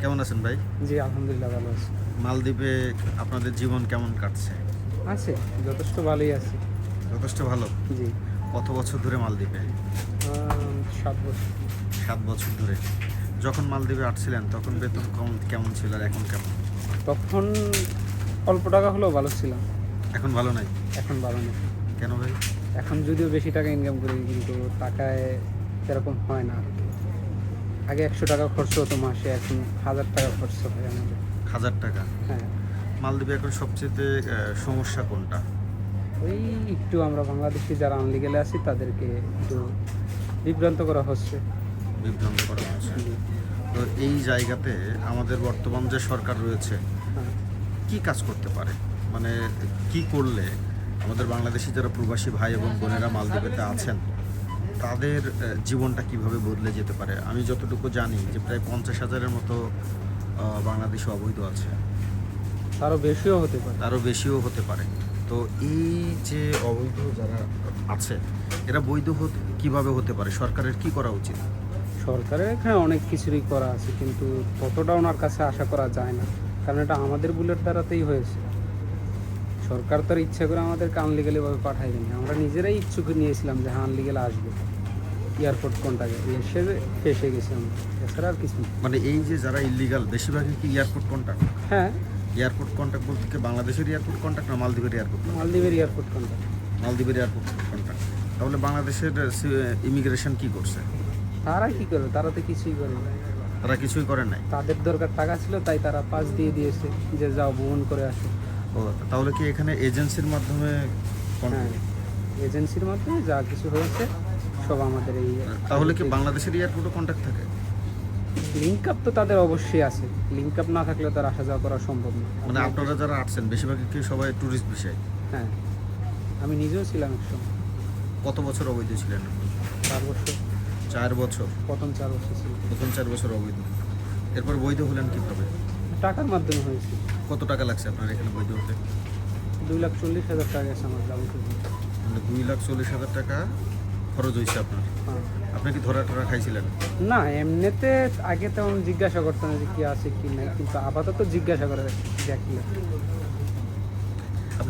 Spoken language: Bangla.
কেমন আছেন ভাই? জি আলহামদুলিল্লাহ ভালো আছি। মালদ্বীপে আপনাদের জীবন কেমন কাটছে? আছে যথেষ্ট ভালোই আছে। যথেষ্ট ভালো? জি। কত বছর ধরে মালদ্বীপে? সাত বছর। সাত বছর ধরে। যখন মালদ্বীপে আসছিলেন তখন বেতন কম কেমন ছিল আর এখন কেমন? তখন অল্প টাকা হলেও ভালো ছিলাম। এখন ভালো নাই? এখন ভালো নেই। কেন ভাই? এখন যদিও বেশি টাকা ইনকাম করি কিন্তু টাকায় সেরকম হয় না আর কি। আগে একশো টাকা খরচ হতো মাসে এখন হাজার টাকা খরচ হয় আমাদের। হাজার টাকা? হ্যাঁ। মালদ্বীপে এখন সবচেয়ে সমস্যা কোনটা? ওই একটু আমরা বাংলাদেশি যারা আনলিগেলে আছি তাদেরকে একটু বিভ্রান্ত করা হচ্ছে। বিভ্রান্ত করা হচ্ছে। তো এই জায়গাতে আমাদের বর্তমান যে সরকার রয়েছে হ্যাঁ। কি কাজ করতে পারে? মানে কি করলে আমাদের বাংলাদেশি যারা প্রবাসী ভাই এবং বোনেরা মালদ্বীপেতে আছেন তাদের জীবনটা কীভাবে বদলে যেতে পারে? আমি যতটুকু জানি যে প্রায় পঞ্চাশ হাজারের মতো বাংলাদেশে অবৈধ আছে। তারও বেশিও হতে পারে। আরও বেশিও হতে পারে। তো এই যে অবৈধ যারা আছে এরা বৈধ হতে কীভাবে হতে পারে? সরকারের কি করা উচিত? সরকারের এখানে অনেক কিছুরই করা আছে কিন্তু ততটা ওনার কাছে আশা করা যায় না। কারণ এটা আমাদের বুলেট দ্বারাতেই হয়েছে। সরকার তো আর ইচ্ছা করে আমাদেরকে আনলিগালিভাবে পাঠাই দেয়নি। আমরা নিজেরাই ইচ্ছুক নিয়েছিলাম যে হ্যাঁ আনলিগাল আসবে। এয়ারপোর্ট কোনটাকে? এসে ফেসে গেছি আমরা। এছাড়া আর কিছু মানে এই যে যারা ইলিগাল বেশিরভাগই কি এয়ারপোর্ট কন্ট্যাক্ট হ্যাঁ। এয়ারপোর্ট কন্ট্যাক্ট বলতে কি বাংলাদেশের এয়ারপোর্ট কন্ট্যাক্ট না মালদ্বীপের এয়ারপোর্ট মালদ্বীপের এয়ারপোর্ট কোনটা মালদ্বীপের এয়ারপোর্ট কন্ট্যাক্ট তাহলে বাংলাদেশের ইমিগ্রেশন কি করছে? তারা কি করবে তারা তো কিছুই করে। তারা কিছুই করে নাই? তাদের দরকার টাকা ছিল তাই তারা পাস দিয়ে দিয়েছে যে যাও ভ্রমণ করে আসো। ও তাহলে কি এখানে এজেন্সির মাধ্যমে হ্যাঁ এজেন্সির মাধ্যমে যা কিছু হয়েছে সব আমাদের এই তাহলে কি বাংলাদেশের এয়ারপোর্টও কন্ট্যাক্ট থাকে? লিঙ্ক আপ তো তাদের অবশ্যই আছে। লিঙ্ক আপ না থাকলে তার আসা যাওয়া করা সম্ভব না। মানে আপনারা যারা আসছেন বেশিরভাগই কি সবাই ট্যুরিস্ট বিষয়? হ্যাঁ। আমি নিজেও ছিলাম এক সময়। কত বছর অবৈধ ছিলেন চার বছর। চার বছর? প্রথম চার বছর ছিল। প্রথম চার বছর অবৈধ। এরপর বৈধ হলেন কীভাবে? টাকার মাধ্যমে হয়েছে। কত টাকা লাগছে আপনার এখানে বৈধ হতে দুই লাখ চল্লিশ হাজার টাকা গেছে আমার যাবতীয় মানে দুই লাখ চল্লিশ হাজার টাকা খরচ হয়েছে আপনার। হ্যাঁ। আপনি কি ধরা টরা খাইছিলেন? না এমনিতে আগে তেমন জিজ্ঞাসা করতাম যে কি আছে কি নাই কিন্তু আপাতত জিজ্ঞাসা করে দেখলে